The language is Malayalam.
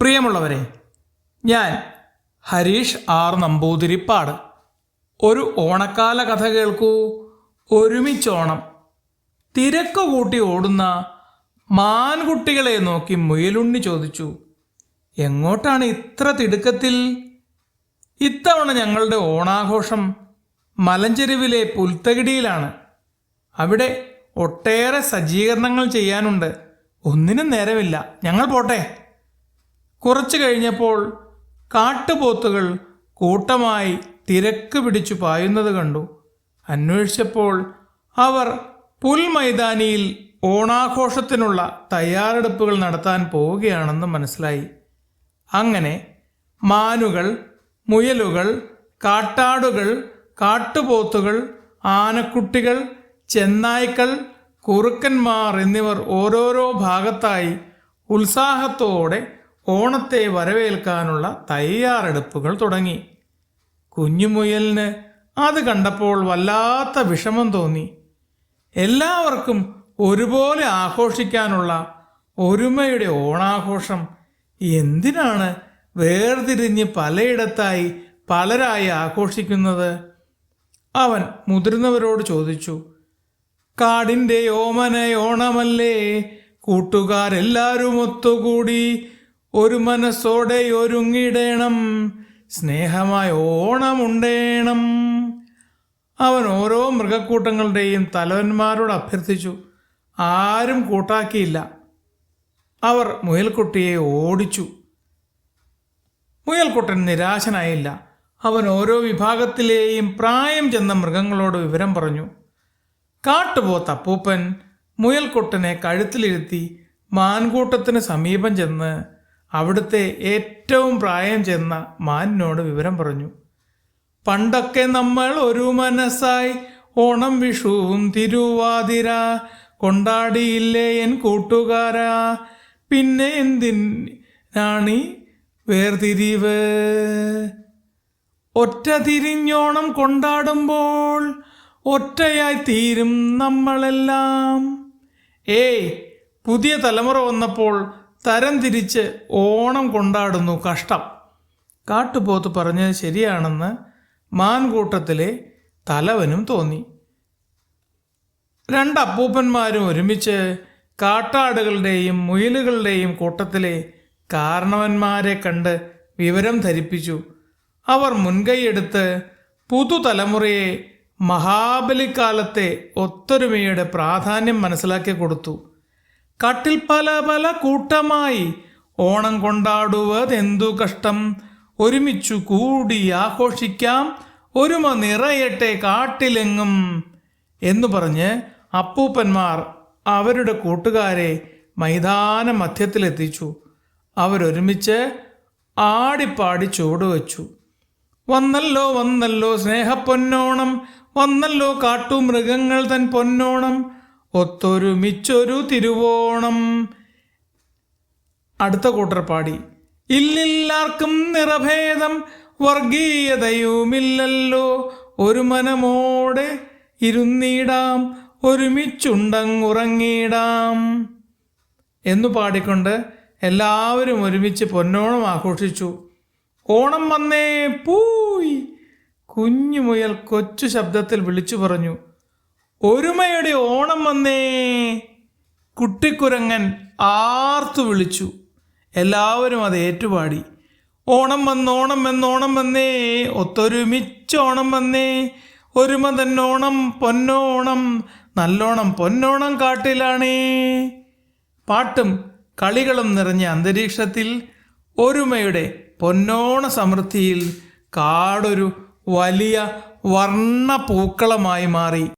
പ്രിയമുള്ളവരെ ഞാൻ ഹരീഷ് ആർ നമ്പൂതിരിപ്പാട്. ഒരു ഓണക്കാല കഥ കേൾക്കൂ. ഒരുമിച്ചോണം. തിരക്ക് കൂട്ടി ഓടുന്ന മാൻകുട്ടികളെ നോക്കി മുയലുണ്ണി ചോദിച്ചു എങ്ങോട്ടാണ് ഇത്ര തിടുക്കത്തിൽ? ഇത്തവണ ഞങ്ങളുടെ ഓണാഘോഷം മലഞ്ചെരുവിലെ പുൽത്തകിടിയിലാണ്. അവിടെ ഒട്ടേറെ സജ്ജീകരണങ്ങൾ ചെയ്യാനുണ്ട്. ഒന്നിനും നേരമില്ല. ഞങ്ങൾ പോട്ടെ. കുറച്ചു കഴിഞ്ഞപ്പോൾ കാട്ടുപോത്തുകൾ കൂട്ടമായി തിരക്ക് പിടിച്ചു പായുന്നത് കണ്ടു. അന്വേഷിച്ചപ്പോൾ അവർ പുൽമൈതാനിയിൽ ഓണാഘോഷത്തിനുള്ള തയ്യാറെടുപ്പുകൾ നടത്താൻ പോവുകയാണെന്ന് മനസ്സിലായി. അങ്ങനെ മാനുകൾ മുയലുകൾ കാട്ടാടുകൾ കാട്ടുപോത്തുകൾ ആനക്കുട്ടികൾ ചെന്നായ്ക്കൾ കുറുക്കന്മാർ എന്നിവർ ഓരോരോ ഭാഗത്തായി ഉത്സാഹത്തോടെ ഓണത്തെ വരവേൽക്കാനുള്ള തയ്യാറെടുപ്പുകൾ തുടങ്ങി. കുഞ്ഞുമുയലിന് അത് കണ്ടപ്പോൾ വല്ലാത്ത വിഷമം തോന്നി. എല്ലാവർക്കും ഒരുപോലെ ആഘോഷിക്കാനുള്ള ഒരുമയുടെ ഓണാഘോഷം എന്തിനാണ് വേർതിരിഞ്ഞ് പലയിടത്തായി പലരായി ആഘോഷിക്കുന്നത്? അവൻ മുതിർന്നവരോട് ചോദിച്ചു. കാടിന്റെ ഓമനയോണമല്ലേ കൂട്ടുകാരെല്ലാവരും ഒത്തുകൂടി ഒരു മനസ്സോടെ ഒരുങ്ങിടേണം സ്നേഹമായി ഓണമുണ്ടേണം. അവൻ ഓരോ മൃഗക്കൂട്ടങ്ങളുടെയും തലവന്മാരോട് അഭ്യർത്ഥിച്ചു. ആരും കൂട്ടാക്കിയില്ല. അവർ മുയൽക്കുട്ടിയെ ഓടിച്ചു. മുയൽക്കുട്ടൻ നിരാശനായില്ല. അവൻ ഓരോ വിഭാഗത്തിലെയും പ്രായം ചെന്ന മൃഗങ്ങളോട് വിവരം പറഞ്ഞു. കാട്ടുപോത്ത് അപ്പൂപ്പൻ മുയൽക്കുട്ടനെ കഴുത്തിലിരുത്തി മാൻകൂട്ടത്തിന് സമീപം ചെന്ന് അവിടുത്തെ ഏറ്റവും പ്രായം ചെന്ന മാനിനോട് വിവരം പറഞ്ഞു. പണ്ടൊക്കെ നമ്മൾ ഒരു മനസ്സായി ഓണം വിഷുവും തിരുവാതിര കൊണ്ടാടിയില്ലേ എൻ കൂട്ടുകാരാ. പിന്നെ എന്തിനാണീ വേർതിരിവ്? ഒറ്റ തിരിഞ്ഞോണം കൊണ്ടാടുമ്പോൾ ഒറ്റയായി തീരും നമ്മളെല്ലാം. ഏയ് പുതിയ തലമുറ വന്നപ്പോൾ തരം തിരിച്ച് ഓണം കൊണ്ടാടുന്നു കഷ്ടം. കാട്ടുപോത്ത് പറഞ്ഞത് ശരിയാണെന്ന് മാൻകൂട്ടത്തിലെ തലവനും തോന്നി. രണ്ട് അപ്പൂപ്പന്മാരും ഒരുമിച്ച് കാട്ടാടുകളുടെയും മുയിലുകളുടെയും കൂട്ടത്തിലെ കാരണവന്മാരെ കണ്ട് വിവരം ധരിപ്പിച്ചു. അവർ മുൻകൈയെടുത്ത് പുതുതലമുറയെ മഹാബലിക്കാലത്തെ ഒത്തൊരുമയുടെ പ്രാധാന്യം മനസ്സിലാക്കി കൊടുത്തു. കാട്ടിൽ പല പല കൂട്ടമായി ഓണം കൊണ്ടാടുവതെന്തു കഷ്ടം? ഒരുമിച്ചു കൂടി ആഘോഷിക്കാം ഒരുമ നിറയട്ടെ കാട്ടിലെങ്ങും എന്നു പറഞ്ഞ് അപ്പൂപ്പന്മാർ അവരുടെ കൂട്ടുകാരെ മൈതാന മധ്യത്തിലെത്തിച്ചു. അവരൊരുമിച്ച് ആടിപ്പാടി ചുവടുവച്ചു വന്നല്ലോ വന്നല്ലോ സ്നേഹപ്പൊന്നോണം വന്നല്ലോ കാട്ടുമൃഗങ്ങൾ തൻ പൊന്നോണം. ഒത്തൊരുമിച്ചൊരു തിരുവോണം. അടുത്ത കൂട്ടർ പാടി. ഇല്ലില്ലാർക്കും നിറഭേദം വർഗീയതയുമില്ലല്ലോ. ഒരു മനമോടെ ഇരുന്നിടാം ഒരുമിച്ചുണ്ടങ്ങുറങ്ങിടാം. എന്നു പാടിക്കൊണ്ട് എല്ലാവരും ഒരുമിച്ച് പൊന്നോണം ആഘോഷിച്ചു. ഓണം വന്നേ പൂയ്! കുഞ്ഞുമുയൽ കൊച്ചു ശബ്ദത്തിൽ വിളിച്ചു പറഞ്ഞു. ഒരുമയുടെ ഓണം വന്നേ. കുട്ടിക്കുരങ്ങൻ ആർത്തു വിളിച്ചു. എല്ലാവരും അത് ഏറ്റുപാടി. ഓണം വന്നോണം എന്നോണം വന്നേ. ഒത്തൊരുമിച്ച് ഓണം വന്നേ. ഒരുമ തന്നോണം പൊന്നോണം നല്ലോണം പൊന്നോണം കാട്ടിലാണേ. പാട്ടും കളികളും നിറഞ്ഞ അന്തരീക്ഷത്തിൽ ഒരുമയുടെ പൊന്നോണ സമൃദ്ധിയിൽ കാടൊരു വലിയ വർണ പൂക്കളമായി മാറി.